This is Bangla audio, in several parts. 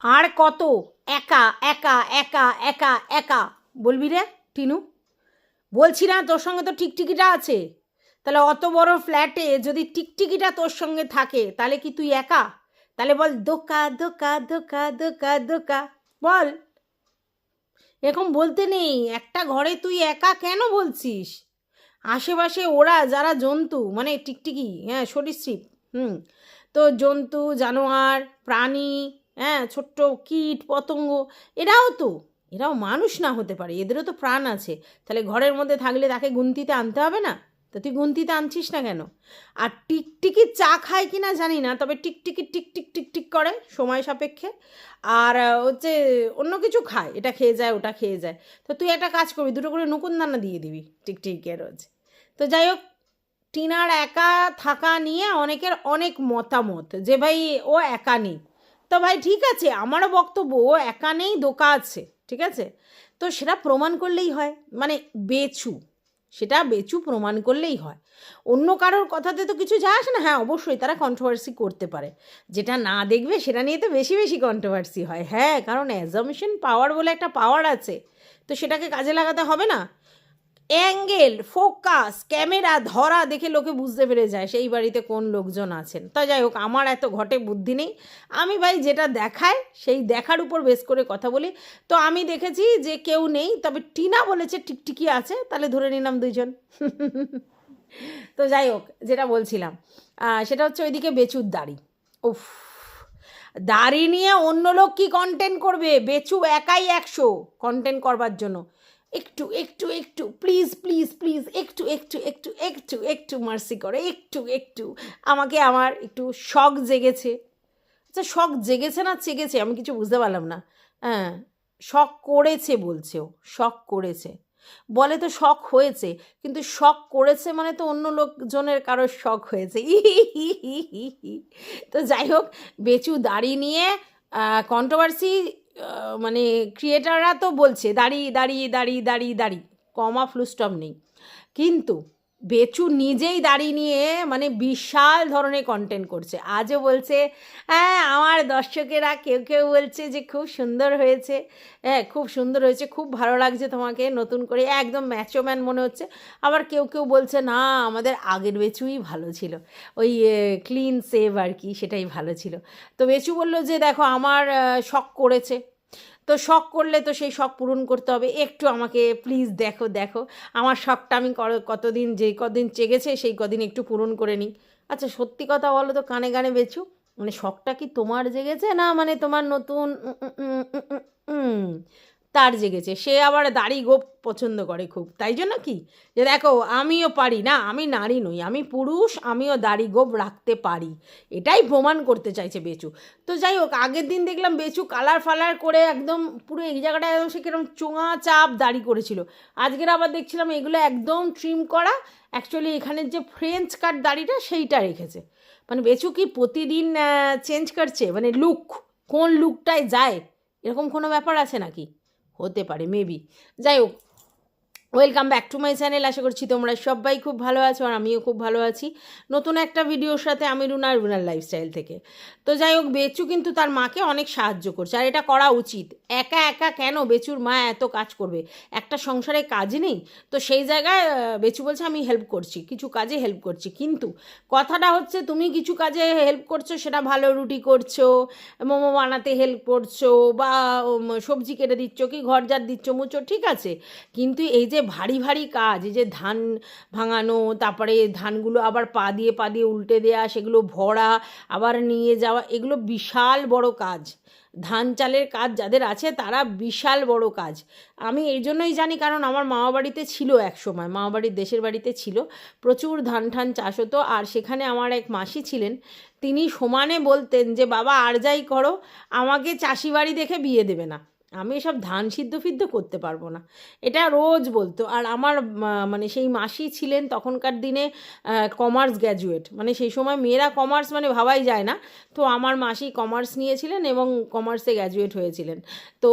আর কত? একা একা একা একা একা। বলবি রে, টিনু? বলছি না, তোর সঙ্গে তো টিকটিকিটা আছে। তাহলে অত বড় ফ্ল্যাটে যদি টিকটিকিটা তোর সঙ্গে থাকে, তাহলে কি তুই একা? তাহলে বল দোকা দোকা দোকা দোকা দোকা বল। এরকম বলতে নেই, একটা ঘরে তুই একা কেন বলছিস? আশেপাশে ওরা যারা জন্তু মানে টিকটিকি হ্যাঁ সরীসৃপ, হুম। তো জন্তু, জানোয়ার, প্রাণী হ্যাঁ ছোট্ট কীট, পতঙ্গ, এরাও তো, এরাও মানুষ না হতে পারে, এদেরও তো প্রাণ আছে। তাহলে ঘরের মধ্যে থাকলে তাকে গুনতিতে আনতে হবে না? তো তুই গুনতিতে আনছিস না কেন? আর টিকটিকি চা খায় কি না জানি না, তবে টিকটিকি টিক টিক টিক টিক করে সময় সাপেক্ষে। আর হচ্ছে অন্য কিছু খায়, এটা খেয়ে যায়, ওটা খেয়ে যায়। তো তুই একটা কাজ করবি, দুটো করে নকুন দানা দিয়ে দিবি টিকটিকে রোজ। তো যাই হোক, টিনার একা থাকা নিয়ে অনেকের অনেক মতামত, যে ভাই ও একা নেই। তো ভাই ঠিক আছে, আমারও বক্তব্য, ও একা নেই, দোকা আছে, ঠিক আছে? তো সেটা প্রমাণ করলেই হয় মানে বেচু, সেটা বেচু প্রমাণ করলেই হয়। অন্য কারোর কথাতে তো কিছু যায় আসে না হ্যাঁ অবশ্যই তারা কন্ট্রোভার্সি করতে পারে। যেটা না দেখবে, সেটা নিয়ে তো বেশি বেশি কন্ট্রোভার্সি হয়। হ্যাঁ কারণ অ্যাজামশন পাওয়ার বলে একটা পাওয়ার আছে, তো সেটাকে কাজে লাগাতে হবে না। অ্যাঙ্গেল, ফোকাস, ক্যামেরা, ধরা দেখে লোকে বুঝতে পেরে যায় সেই বাড়িতে কোন লোকজন আছেন। তা যাই হোক, আমার এত ঘটে বুদ্ধি নেই। আমি ভাই যেটা দেখায় সেই দেখার উপর বেশ করে কথা বলি। তো আমি দেখেছি যে কেউ নেই, তবে টিনা বলেছে টিকটিকি আছে, তাহলে ধরে নিলাম দুইজন। তো যাই হোক, যেটা বলছিলাম সেটা হচ্ছে ওইদিকে বেচুর দাড়ি। উফ, দাড়ি নিয়ে অন্য লোক কি কন্টেন্ট করবে? বেচু একাই একশো কন্টেন্ট করবার জন্য। একটু একটু একটু প্লিজ প্লিজ প্লিজ একটু একটু একটু একটু একটু মার্সি করে, একটু একটু। আমাকে আমার একটু শখ জেগেছে। আচ্ছা শখ জেগেছে না জেগেছে আমি কিছু বুঝতে পারলাম না। হ্যাঁ শখ করেছে বলছে ও, শখ করেছে। বলে তো শখ হয়েছে, কিন্তু শখ করেছে মানে তো অন্য লোকজনের কারোর শখ হয়েছে। তো যাই হোক, বেচু দাড়ি নিয়ে কন্ট্রোভার্সি মানে ক্রিয়েটাররা তো বলছে দাঁড়িয়ে দাঁড়িয়ে দাঁড়িয়ে দাড়ি দাড়ি কমা ফ্লুস্টপ নেই। কিন্তু বেচু নিজেই দাড়ি নিয়ে মানে বিশাল ধরনের কন্টেন্ট করছে। আজও বলছে হ্যাঁ আমার দর্শকেরা কেউ কেউ বলছে যে খুব সুন্দর হয়েছে। হ্যাঁ খুব সুন্দর হয়েছে, খুব ভালো লাগছে তোমাকে নতুন করে। একদম ম্যাচোম্যান মনে হচ্ছে। আবার কেউ কেউ বলছে, না, আমাদের আগের বেচুই ভালো ছিল। ওই ক্লিন সেভ আর কি, সেটাই ভালো ছিল। তো বেচু বলল যে, দেখো, আমার শখ করেছে। তো শখ করলে তো সেই শখ পূরণ করতে হবে। একটু আমাকে প্লিজ দেখো দেখো। আমার শখটা আমি কতদিন যে কদিন চেগেছে সেই কদিন একটু পূরণ করে নিই। আচ্ছা সত্যি কথা বলো তো, কানে কানে বেচু। মানে শখটা কি তোমার জেগেছে না মানে তোমার নতুন? তার জেগেছে। সে আবার দাড়ি গোপ পছন্দ করে খুব। তাই জন্য কি? যে দেখো, আমিও পারি না, আমি নারী নই, আমি পুরুষ, আমিও দাড়ি গোপ রাখতে পারি। এটাই প্রমাণ করতে চাইছে বেচু। তো যাই হোক, আগের দিন দেখলাম বেচু কালার ফালার করে একদম পুরো এই জায়গাটা একদম সে কীরকম চোঙা চাপ দাড়ি করেছিল। আজকের আবার দেখছিলাম এগুলো একদম ট্রিম করা অ্যাকচুয়ালি এখানের যে ফ্রেঞ্চ কাট দাড়িটা সেইটা রেখেছে। মানে বেচু কি প্রতিদিন চেঞ্জ করছে? মানে লুক কোন লুকটায় যায়? এরকম কোনো ব্যাপার আছে নাকি? হতে পারে মেবি যাই হোক welcome back to my channel আশা করছি তোমরা সবাই খুব ভালো আছো আর আমিও খুব ভালো আছি। নতুন একটা ভিডিওর সাথে আমি রুনা, রুনার লাইফস্টাইল থেকে। তো যাই হোক, বেচু কিন্তু তার মাকে অনেক সাহায্য করছে, আর এটা করা উচিত। একা একা কেন বেচুর মা এত কাজ করবে? একটা সংসারে কাজ নেই, তো সেই জায়গায় বেচু বলছে, আমি হেল্প করছি, কিছু কাজে হেল্প করছি। কিন্তু কথাটা হচ্ছে, তুমি কিছু কাজে হেল্প করছ, সেটা ভালো রুটি করছ, মোমো বানাতে হেল্প করছ, বা সবজি কেটে দিচ্ছ, কি ঘর ঝাড় দিচ্ছ, মুছো, ঠিক আছে। কিন্তু এই যে ভারী ভারী কাজ যে ধান ভাঙানো, তারপরে ধানগুলো আবার পা দিয়ে পা দিয়ে উল্টে দেওয়া সেগুলো ভরা, আবার নিয়ে যাওয়া, এগুলো বিশাল বড় কাজ। ধান চালের কাজ যাদের আছে তারা বিশাল বড় কাজ। আমি এই জন্যই জানি কারণ আমার মামা বাড়িতে ছিল এক সময় মামা বাড়ির দেশের বাড়িতে ছিল, প্রচুর ধান ঠান চাষ হতো, আর সেখানে আমার এক মাসি ছিলেন, তিনি সমানে বলতেন যে, বাবা, আর যাই করো, আমাকে চাষি বাড়ি দেখে বিয়ে দেবে না। আমি এসব ধান সিদ্ধ ফিদ্ধ করতে পারব না। এটা রোজ বলতো। আর আমার মানে সেই মাসি ছিলেন তখনকার দিনে কমার্স গ্র্যাজুয়েট মানে সেই সময় মেয়েরা কমার্স মানে ভাবাই যায় না। তো আমার মাসি কমার্স নিয়েছিলেন এবং কমার্সে গ্র্যাজুয়েট হয়েছিলেন। তো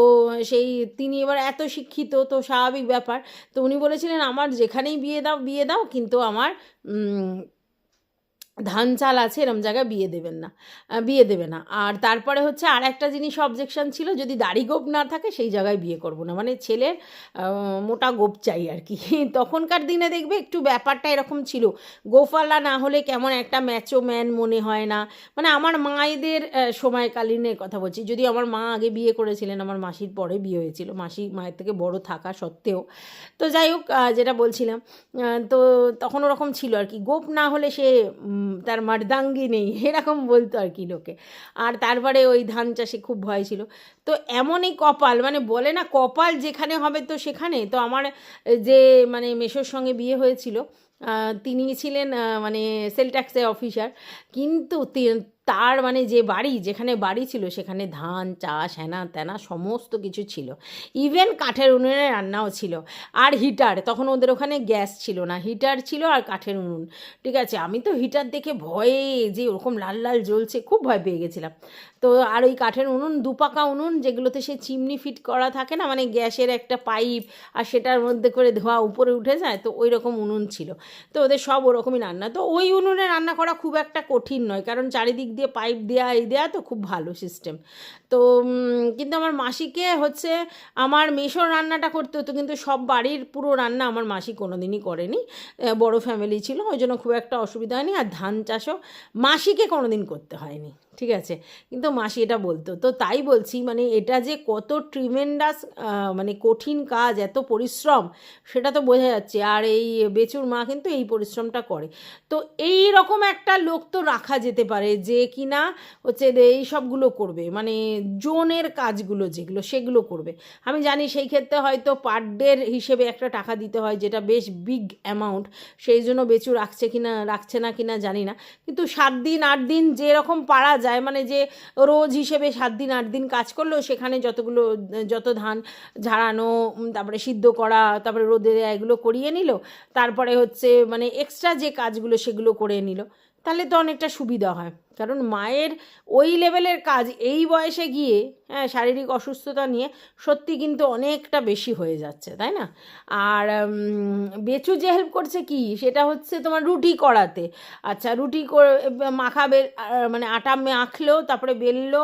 সেই, তিনি এবার এত শিক্ষিত, তো স্বাভাবিক ব্যাপার। তো উনি বলেছিলেন, আমার যেখানেই বিয়ে দাও বিয়ে দাও, কিন্তু আমার ধান চাল আছে, এরম জায়গায় বিয়ে দেবেন না বিয়ে দেবে না। আর তারপরে হচ্ছে আর একটা জিনিস অবজেকশন ছিল, যদি দাড়ি গোপ না থাকে সেই জায়গায় বিয়ে করব না। মানে ছেলের মোটা গোপ চাই আর কি। তখনকার দিনে দেখবে একটু ব্যাপারটা এরকম ছিল। গোফালা না হলে কেমন একটা ম্যাচো ম্যান মনে হয় না। মানে আমার মায়েদের সময়কালীনের কথা বলছি। যদি আমার মা আগে বিয়ে করেছিলেন, আমার মাসির পরে বিয়ে হয়েছিল। মাসি মায়ের থেকে বড় থাকা সত্ত্বেও। তো যাই হোক যেটা বলছিলাম তো তখন ওরকম ছিল আর কি। গোপ না হলে সে তার মার্দাঙ্গি নেই, এরকম বলতো আর কি লোকে। আর তারপরে ওই ধান চাষে খুব ভয় ছিল। তো এমনই কপাল মানে বলে না কপাল যেখানে হবে তো সেখানে। তো আমার যে মানে মেশোর সঙ্গে বিয়ে হয়েছিল তিনি ছিলেন মানে সেল ট্যাক্সের অফিসার। কিন্তু তার মানে যে বাড়ি, যেখানে বাড়ি ছিল, সেখানে ধান, চাষ হ্যানা ত্যানা সমস্ত কিছু ছিল। ইভেন কাঠের উনুনে রান্নাও ছিল। আর হিটার তখন ওদের ওখানে গ্যাস ছিল না। হিটার ছিল আর কাঠের উনুন। ঠিক আছে? আমি তো হিটার দেখে ভয়ে যে ওরকম লাল লাল জ্বলছে, খুব ভয় পেয়ে গেছিলাম। তো আর ওই কাঠের উনুন, দুপাকা উনুন, যেগুলোতে সে চিমনি ফিট করা থাকে না মানে গ্যাসের একটা পাইপ আর সেটার মধ্যে করে ধোয়া উপরে উঠে যায়, তো ওই রকম উনুন ছিল। তো ওদের সব ওরকমই রান্না। তো ওই উনুনে রান্না করা খুব একটা কঠিন নয়, কারণ চারিদিক দিয়ে পাইপ দেওয়া এই দেওয়া তো খুব ভালো সিস্টেম তো কিন্তু আমার মাসিকে হচ্ছে আমার মেশোর রান্নাটা করতে হতো, কিন্তু সব বাড়ির পুরো রান্না আমার মাসি কোনো দিনই করেনি বড় ফ্যামিলি ছিল, ওই জন্য খুব একটা অসুবিধা হয়নি। আর ধান চাষও মাসিকে কোনো দিন করতে হয়নি। ঠিক আছে? কিন্তু মাসি এটা বলতো। তো তাই বলছি মানে এটা যে কত ট্রিমেন্ডাস মানে কঠিন কাজ, এত পরিশ্রম, সেটা তো বোঝা যাচ্ছে। আর এই বেচুর মা কিন্তু এই পরিশ্রমটা করে। তো এই রকম একটা লোক তো রাখা যেতে পারে যে কিনা হচ্ছে এই সবগুলো করবে। মানে জোনের কাজগুলো যেগুলো, সেগুলো করবে। আমি জানি সেই ক্ষেত্রে হয়তো পার ডের হিসেবে একটা টাকা দিতে হয় যেটা বেশ বিগ অ্যামাউন্ট সেই জন্য বেচু রাখছে কিনা, রাখছে না কিনা জানি না। কিন্তু সাত দিন, আট দিন যেরকম পারা যায়। মানে যে রোজ হিসেবে সাত দিন, আট দিন কাজ করলেও সেখানে যতগুলো, যত ধান ঝাড়ানো তারপরে সিদ্ধ করা, তারপরে রোদে দেয়া এগুলো করিয়ে নিল, তারপরে হচ্ছে মানে এক্সট্রা যে কাজগুলো সেগুলো করে নিল। তাহলে তো অনেকটা সুবিধা হয়। কারণ মায়ের ওই লেভেলের কাজ এই বয়সে গিয়ে হ্যাঁ শারীরিক অসুস্থতা নিয়ে সত্যি কিন্তু অনেকটা বেশি হয়ে যাচ্ছে তাই না? আর বেচু যে হেল্প করছে কি? সেটা হচ্ছে তোমার রুটি করাতে আচ্ছা রুটি মাখাবে আহ, মানে আটা মাখলো তারপরে বেললো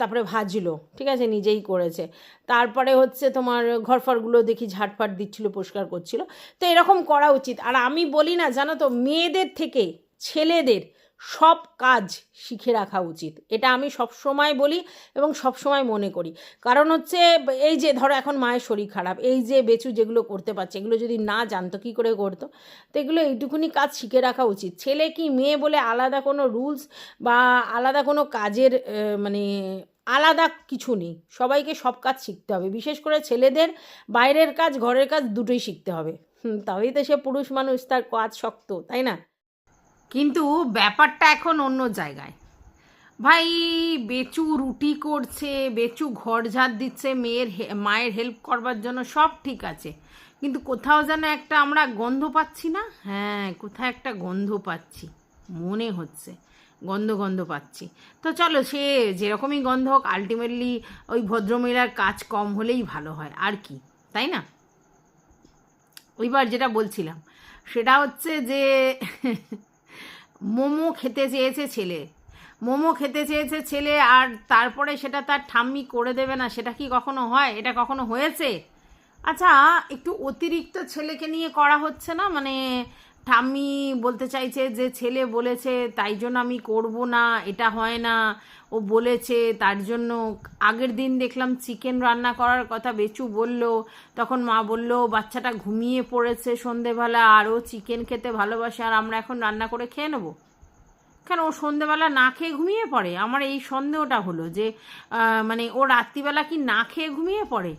তারপরে ভাজলো ঠিক আছে? নিজেই করেছে। তারপরে হচ্ছে তোমার ঘরফরগুলো দেখি ঝাটফাট দিচ্ছিল পরিষ্কার করছিল। তো এরকম করা উচিত। আর আমি বলি না জানো তো মেয়েদের থেকে ছেলেদের সব কাজ শিখে রাখা উচিত। এটা আমি সব সময় বলি এবং সব সময় মনে করি। কারণ হচ্ছে, এই যে ধরো এখন মায়ের শরীর খারাপ, এই যে বেচু যেগুলো করতে পারছে, এগুলো যদি না জানতো, কী করে করতো? তো এগুলো এইটুকুনি কাজ শিখে রাখা উচিত। ছেলে কি মেয়ে বলে আলাদা কোনো রুলস বা আলাদা কোনো কাজের মানে আলাদা কিছু নেই। সবাইকে সব কাজ শিখতে হবে। বিশেষ করে ছেলেদের বাইরের কাজ, ঘরের কাজ দুটোই শিখতে হবে। তবেই তো সে পুরুষ মানুষ, তার কাজ শক্ত, তাই না? কিন্তু ব্যাপারটা এখন অন্য জায়গায়। ভাই, বেচু রুটি করছে, বেচু ঘর ঝাড় দিচ্ছে, মেয়ের মায়ের হেল্প করবার জন্য সব ঠিক আছে। কিন্তু কোথাও যেন একটা আমরা গন্ধ পাচ্ছি না? হ্যাঁ কোথাও একটা গন্ধ পাচ্ছি, মনে হচ্ছে। গন্ধ গন্ধ পাচ্ছি। তো চলো, সে যেরকমই গন্ধ হোক আলটিমেটলি ওই ভদ্রমহিলার কাজ কম হলেই ভালো হয়। আর কি, তাই না? ওইবার যেটা বলছিলাম, সেটা হচ্ছে যে মোমো খেতে চেয়েছে ছেলে। মোমো খেতে চেয়েছে ছেলে আর তারপরে সেটা তার ঠাম্মি করে দেবে না, সেটা কি কখনো হয়? এটা কখনো হয়েছে? আচ্ছা একটু অতিরিক্ত ছেলেকে নিয়ে করা হচ্ছে না? মানে ঠাম্মি বলতে চাইছে যে ছেলে বলেছে, তাই জন্য আমি করব না, এটা হয় না। ও বলেছে, তার জন্য আগের দিন দেখলাম চিকেন রান্না করার কথা বেচু বলল। তখন মা বলল, বাচ্চাটা ঘুমিয়ে পড়েছে সন্ধেবেলা আর ও চিকেন খেতে ভালোবাসে আর আমরা এখন রান্না করে খেয়ে নেব। কেন, ও সন্ধেবেলা না খেয়ে ঘুমিয়ে পড়ে? আমার এই সন্দেহটা হলো যে মানে ও রাত্রিবেলা কি না খেয়ে ঘুমিয়ে পড়ে?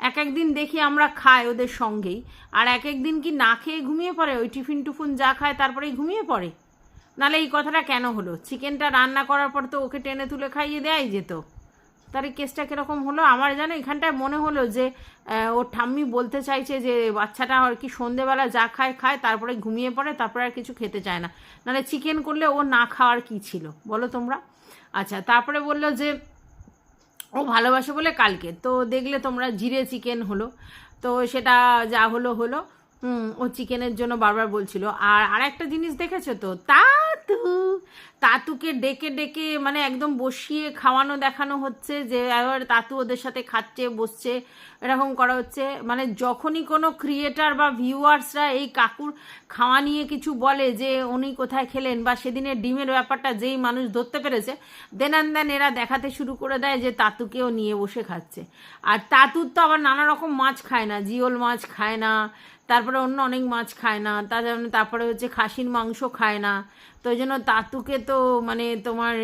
এক একদিন দেখি আমরা খাই ওদের সঙ্গেই। আর এক একদিন কি না খেয়ে ঘুমিয়ে পড়ে? ওই টিফিন টুফিন যা খায় তারপরেই ঘুমিয়ে পড়ে? নালে এই কথাটা কেন হলো? চিকেনটা রান্না করার পর তো ওকে টেনে তুলে খাইয়ে দেয়াই যেত। তার এই কেসটা কীরকম হলো? আমার জানো এখানটায় মনে হলো যে ওর ঠাম্মি বলতে চাইছে যে, বাচ্চাটা আর কি সন্ধেবেলা যা খায় খায় তারপরে ঘুমিয়ে পড়ে, তারপরে আর কিছু খেতে চায় না। নাহলে চিকেন করলে ও না খাওয়ার কি ছিল? বলো তোমরা? আচ্ছা তারপরে বলল যে ও ভালোবাসে বলে কালকে। তো দেখলে তোমরা জিরে চিকেন হলো। তো সেটা যা হলো হলো। ও চিকেনের জন্য বারবার বলছিল। আর আরেকটা জিনিস দেখেছ তো? তাতু। তাতুকে ডেকে ডেকে মানে একদম বসিয়ে খাওয়ানো, দেখানো হচ্ছে যে এবার তাতু ওদের সাথে খাচ্ছে, বসছে, এরকম করা হচ্ছে। মানে যখনই কোনো ক্রিয়েটার বা ভিউয়ার্সরা এই কাকুর খাওয়া নিয়ে কিছু বলে যে উনি কোথায় খেলেন বা সেদিনের ডিমের ব্যাপারটা যেই মানুষ ধরতে পেরেছে দেন দেন এরা দেখাতে শুরু করে দেয় যে তাতুকেও নিয়ে বসে খাচ্ছে। আর তাতুর তো আবার নানা রকম মাছ খায় না, জিওল মাছ খায় না, তারপরে অন্য অনেক মাছ খায় না, তার তারপরে হচ্ছে খাসির মাংস খায় না। তো ওই জন্য তাতুকে তো মানে তোমার,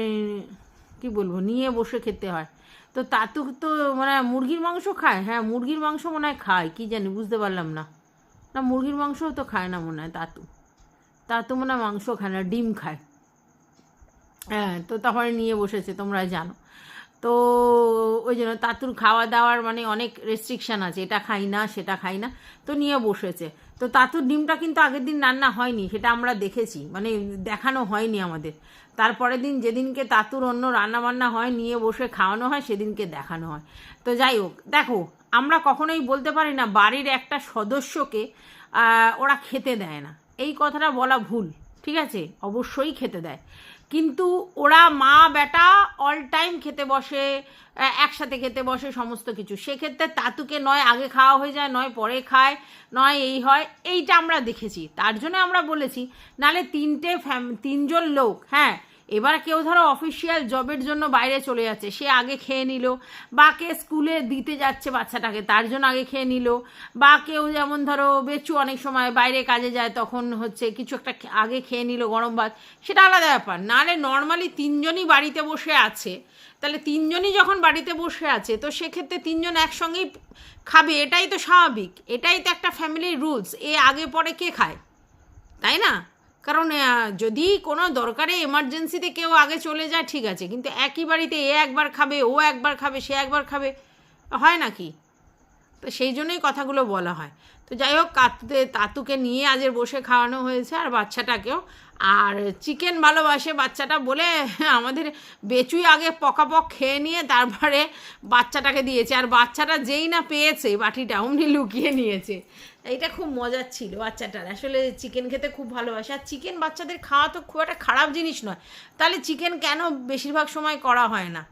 কি বলব, নিয়ে বসে খেতে হয়। তো তাতু তো মানে মুরগির মাংস খায়? হ্যাঁ মুরগির মাংস মনে হয় খায়, কি জানি, বুঝতে পারলাম না। না, মুরগির মাংসও তো খায় না মনে হয়, তাতু। তাতু মনে হয় মাংস খায় না, ডিম খায়। হ্যাঁ তো তারপরে নিয়ে বসেছে, তোমরা জানো। তো ওই জন্য তাতুর খাওয়া দাওয়ার মানে অনেক রেস্ট্রিকশান আছে, এটা খাই না, সেটা খাই না, তো নিয়ে বসেছে। তো তাতুর ডিমটা কিন্তু আগের দিন রান্না হয়নি, সেটা আমরা দেখেছি মানে দেখানো হয়নি আমাদের। তারপরের দিন যেদিনকে তাতুর অন্য রান্না বান্না হয়, নিয়ে বসে খাওয়ানো হয়, সেদিনকে দেখানো হয়। তো যাই হোক, দেখো আমরা কখনোই বলতে পারি না বাড়ির একটা সদস্যকে ওরা খেতে দেয় না। এই কথাটা বলা ভুল, ঠিক আছে? অবশ্যই খেতে দেয়। কিন্তু ওরা মা, বেটা অল টাইম খেতে বসে একসাথে খেতে বসে সমস্ত কিছু। সেক্ষেত্রে তাতুকে নয়, আগে খাওয়া হয়ে যায়, নয়, পরে খায়, নয়, এই হয়। এইটা আমরা দেখেছি। তার জন্য আমরা বলেছি নালে তিনটে তিনজন লোক হ্যাঁ এবার কেউ ধরো অফিসিয়াল জবের জন্য বাইরে চলে যাচ্ছে, সে আগে খেয়ে নিল, বা কে স্কুলে দিতে যাচ্ছে বাচ্চাটাকে, তার জন্য আগে খেয়ে নিল, বা কেউ যেমন ধরো বেচু অনেক সময় বাইরে কাজে যায়, তখন হচ্ছে কিছু একটা আগে খেয়ে নিল গরম ভাত, সেটা আলাদা ব্যাপার। নাহলে নর্মালি তিনজনই বাড়িতে বসে আছে, তাহলে তিনজনই যখন বাড়িতে বসে আছে, তো সেক্ষেত্রে তিনজন একসঙ্গেই খাবে, এটাই তো স্বাভাবিক, এটাই তো একটা ফ্যামিলির রুলস এ আগে পরে কে খায়, তাই না? কারণ যদি কোনো দরকারে এমার্জেন্সিতে কেউ আগে চলে যায়, ঠিক আছে। কিন্তু একই বাড়িতে এ একবার খাবে, ও একবার খাবে, সে একবার খাবে, হয় নাকি তো সেই জন্যই কথাগুলো বলা হয়। তো যাই হোক, কাতুতে, তাতুকে নিয়ে আজের বসে খাওয়ানো হয়েছে, আর বাচ্চাটাকেও। আর চিকেন ভালোবাসে বাচ্চাটা বলে, আমাদের বেচুই আগে পকাপক খেয়ে নিয়ে তারপরে বাচ্চাটাকে দিয়েছে। আর বাচ্চাটা যেই না পেয়েছে বাটিটা, অমনি লুকিয়ে নিয়েছে। এটা খুব মজার ছিল বাচ্চাটার। আসলে চিকেন খেতে খুব ভালোবাসে। আর চিকেন বাচ্চাদের খাওয়া তো খুব একটা খারাপ জিনিস নয়। তাহলে চিকেন কেন বেশিরভাগ সময় করা হয় না?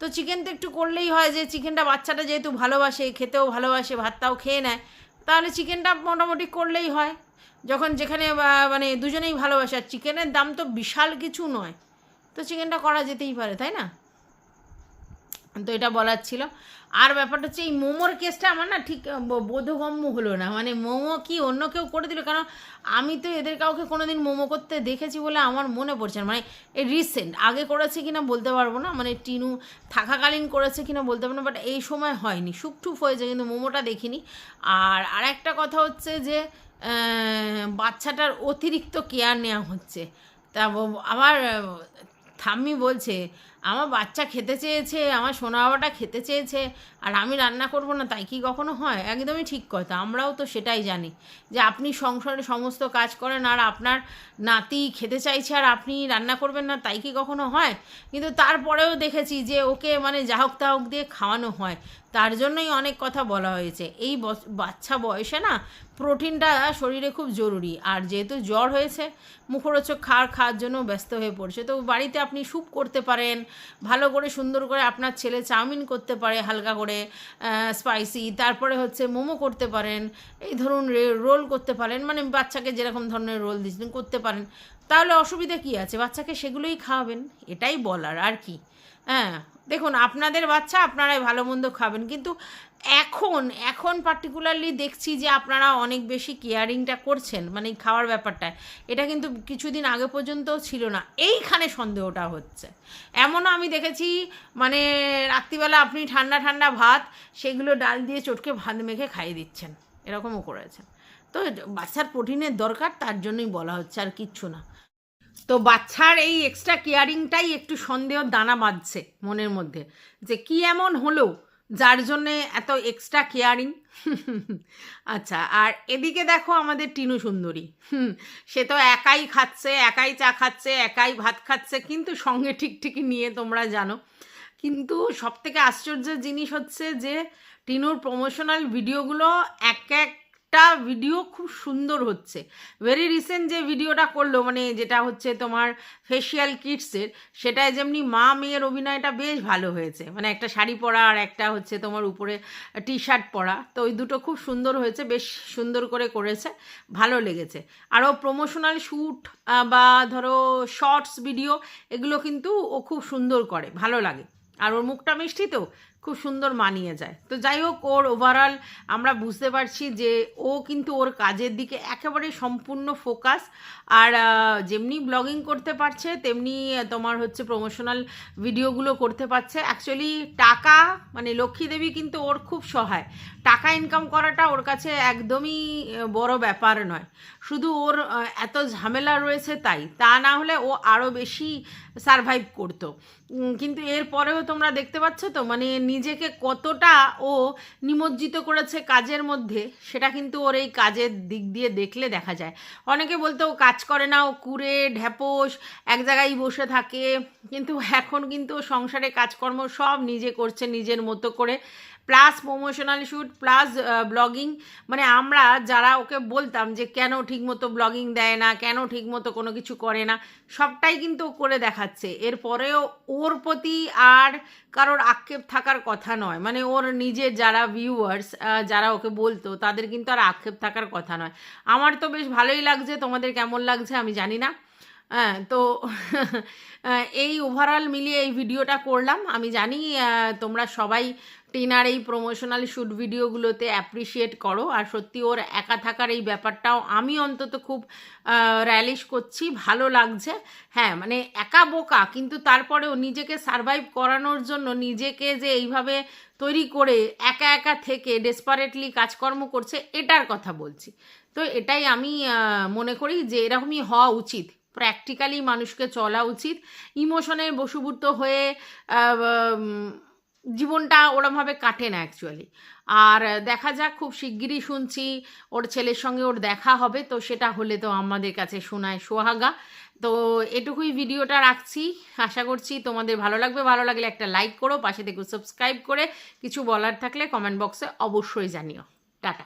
তো চিকেন তো একটু করলেই হয় যে চিকেনটা বাচ্চাটা যেহেতু ভালোবাসে, খেতেও ভালোবাসে, ভাতটাও খেয়ে নেয়, তাহলে চিকেনটা মোটামুটি করলেই হয়। যখন যেখানে মানে দুজনেই ভালোবাসে, আর চিকেনের দাম তো বিশাল কিছু নয়। তো চিকেনটা করা যেতেই পারে, তাই না? তো এটা বলার ছিল। আর ব্যাপারটা হচ্ছে এই মোমোর কেসটা আমার না ঠিক বোধগম্য হলো না। মানে মোমো কি অন্য কেউ করে দিল? কারণ আমি তো এদের কাউকে কোনোদিন মোমো করতে দেখেছি বলে আমার মনে পড়ছে না। মানে এই রিসেন্ট আগে করেছে কিনা বলতে পারব না। মানে টিনু থাকাকালীন করেছে কিনা বলতে পারব না। বাট এই সময় হয়নি। সুপটুপ হয়েছে কিন্তু মোমোটা দেখিনি। আর আরেকটা কথা হচ্ছে যে বাচ্চাটার অতিরিক্ত কেয়ার নেওয়া হচ্ছে। তা আহ, ঠাম্মি বলছে আমার বাচ্চা খেতে চেয়েছে, আমার সোনা বাবাটা খেতে চেয়েছে, আর আমি রান্না করব না, তাই কি কখনো হয়? একদমই ঠিক কথা, আমরাও তো সেটাই জানি যে আপনি সংসারে সমস্ত কাজ করেন আর আপনার নাতি খেতে চাইছে আর আপনি রান্না করবেন না, তাই কি কখনো হয়? কিন্তু তারপরেও দেখেছি যে ওকে মানে যা হোক তা হোক দিয়ে খাওয়ানো হয়। তার জন্যই অনেক কথা বলা হয়েছে। এই বাচ্চা বয়সে না প্রোটিনটা শরীরে খুব জরুরি, আর যেহেতু জ্বর হয়েছে, মুখরোচক খাওয়ার খাওয়ার জন্য ব্যস্ত হয়ে পড়ছে, তো বাড়িতে আপনি স্যুপ করতে পারেন ভালো করে সুন্দর করে আপনার ছেলে চাউমিন করতে পারে, হালকা করে স্পাইসি তারপরে হচ্ছে মোমো করতে পারেন, এই ধরুন রোল করতে পারেন মানে বাচ্চাকে যেরকম ধরনের রোল দিচ্ছেন করতে পারেন, তাহলে অসুবিধা কি আছে? বাচ্চাকে সেগুলোই খাওয়াবেন, এটাই বলার, আর কি? হ্যাঁ দেখুন, আপনাদের বাচ্চা আপনারাই ভালো মন্দ খাবেন, কিন্তু এখন এখন পার্টিকুলারলি দেখছি যে আপনারা অনেক বেশি কেয়ারিংটা করছেন মানে খাওয়ার ব্যাপারটায়। এটা কিন্তু কিছুদিন আগে পর্যন্ত ছিল না। এইখানে সন্দেহটা হচ্ছে। এমনও আমি দেখেছি মানে রাত্রিবেলা আপনি ঠান্ডা ঠান্ডা ভাত, সেগুলো ডাল দিয়ে চটকে ভাত মেখে খাইয়ে দিচ্ছেন। এরকমও করেছেন। তো বাচ্চার প্রোটিনের দরকার, তার জন্যই বলা হচ্ছে আর কিচ্ছু না। তো বাচ্চার এই এক্সট্রা কেয়ারিংটাই একটু সন্দেহ দানা বাঁধছে মনের মধ্যে। যে কি এমন হলো? যার জন্যে এত এক্সট্রা কেয়ারিং আচ্ছা আর এদিকে দেখো আমাদের টিনু সুন্দরী। সে তো একাই খাচ্ছে, একাই চা খাচ্ছে, একাই ভাত খাচ্ছে, কিন্তু সঙ্গে ঠিক ঠিকই নিয়ে তোমরা জানো। কিন্তু সবথেকে আশ্চর্যের জিনিস হচ্ছে যে, টিনুর প্রমোশনাল ভিডিওগুলো এক এক প্রত্যেকটা ভিডিও খুব সুন্দর হচ্ছে। ভেরি রিসেন্ট যে ভিডিওটা করল মানে যেটা হচ্ছে তোমার ফেসিয়াল কিটসের সেটায় যেমনি মা মেয়ের অভিনয়টা বেশ ভালো হয়েছে। মানে একটা শাড়ি পরা আর একটা হচ্ছে তোমার উপরে টি শার্ট পরা। তো ওই দুটো খুব সুন্দর হয়েছে, বেশ সুন্দর করে করেছে, ভালো লেগেছে। আরও প্রমোশনাল শ্যুট বা ধরো শর্টস ভিডিও এগুলো কিন্তু ও খুব সুন্দর করে, ভালো লাগে। আর ওর মুখটা মিষ্টি তো? খুব সুন্দর মানিয়ে যায়। তো যাই হোক ওর ওভারঅল আমরা বুঝতে পারছি যে ও কিন্তু ওর কাজের দিকে একেবারে সম্পূর্ণ ফোকাস আর যেমনি ব্লগিং করতে পারছে, তেমনি তোমার হচ্ছে প্রমোশনাল ভিডিওগুলো করতে পারছে। অ্যাকচুয়ালি টাকা মানে লক্ষ্মী দেবী কিন্তু ওর খুব সহায়। টাকা ইনকাম করাটা ওর কাছে একদমই বড় ব্যাপার নয়। শুধু ওর এত ঝামেলা রয়েছে তাই, তা না হলে ও আরও বেশি সারভাইভ করতো। কিন্তু এরপরেও তোমরা দেখতে পাচ্ছ তো মানে নিজেকে কতটা ও নিমজ্জিত করেছে কাজের মধ্যে, সেটা কিন্তু ওর এই কাজের দিক দিয়ে দেখলে দেখা যায়। অনেকে বলতে, ও কাজ করে না, ও কুড়ে, ঢ্যাপোস, এক জায়গায় বসে থাকে। কিন্তু এখন কিন্তু সংসারে কাজকর্ম সব নিজে করছে নিজের মতো করে। Plus promotional shoot plus blogging মানে আমরা যারা ওকে বলতাম যে কেন ঠিকমতো ব্লগিং দেয় না, কেন ঠিকমতো কোনো কিছু করে না, সবটাই কিন্তু করে দেখাচ্ছে। এরপরেও ওর প্রতি আর কারোর আক্ষেপ থাকার কথা নয়। মানে ওর নিজের যারা ভিউয়ার্স যারা ওকে বলতো, তাদের কিন্তু আর আক্ষেপ থাকার কথা নয়। আমার তো বেশ ভালোই লাগছে, তোমাদের কেমন লাগছে আমি জানি না। হ্যাঁ তো এই ওভারঅল মিলিয়ে এই ভিডিওটা করলাম। আমি জানি তোমরা সবাই টিনার এই প্রমোশনাল শ্যুট ভিডিওগুলোতে অ্যাপ্রিসিয়েট করো। আর সত্যি ওর একা থাকার এই ব্যাপারটাও আমি অন্তত খুব র্যালিশ করছি, ভালো লাগছে। হ্যাঁ মানে একা বোকা, কিন্তু তারপরেও নিজেকে সারভাইভ করানোর জন্য নিজেকে যে এইভাবে তৈরি করে একা একা থেকে ডেসপারেটলি কাজকর্ম করছে, এটার কথা বলছি। তো এটাই আমি মনে করি যে এরকমই হওয়া উচিত। প্র্যাকটিক্যালি মানুষকে চলা উচিত। ইমোশনের বশীভূত হয়ে জীবনটা ওরমভাবে কাটে না অ্যাকচুয়ালি আর দেখা যাক, খুব শিগগিরই শুনছি ওর ছেলের সঙ্গে ওর দেখা হবে, তো সেটা হলে তো আমাদের কাছে শোনায় সোহাগা। তো এটুকুই ভিডিওটা রাখছি। আশা করছি তোমাদের ভালো লাগবে। ভালো লাগলে একটা লাইক করো, পাশে দেখো সাবস্ক্রাইব করে কিছু বলার থাকলে কমেন্ট বক্সে অবশ্যই জানিও। টাটা।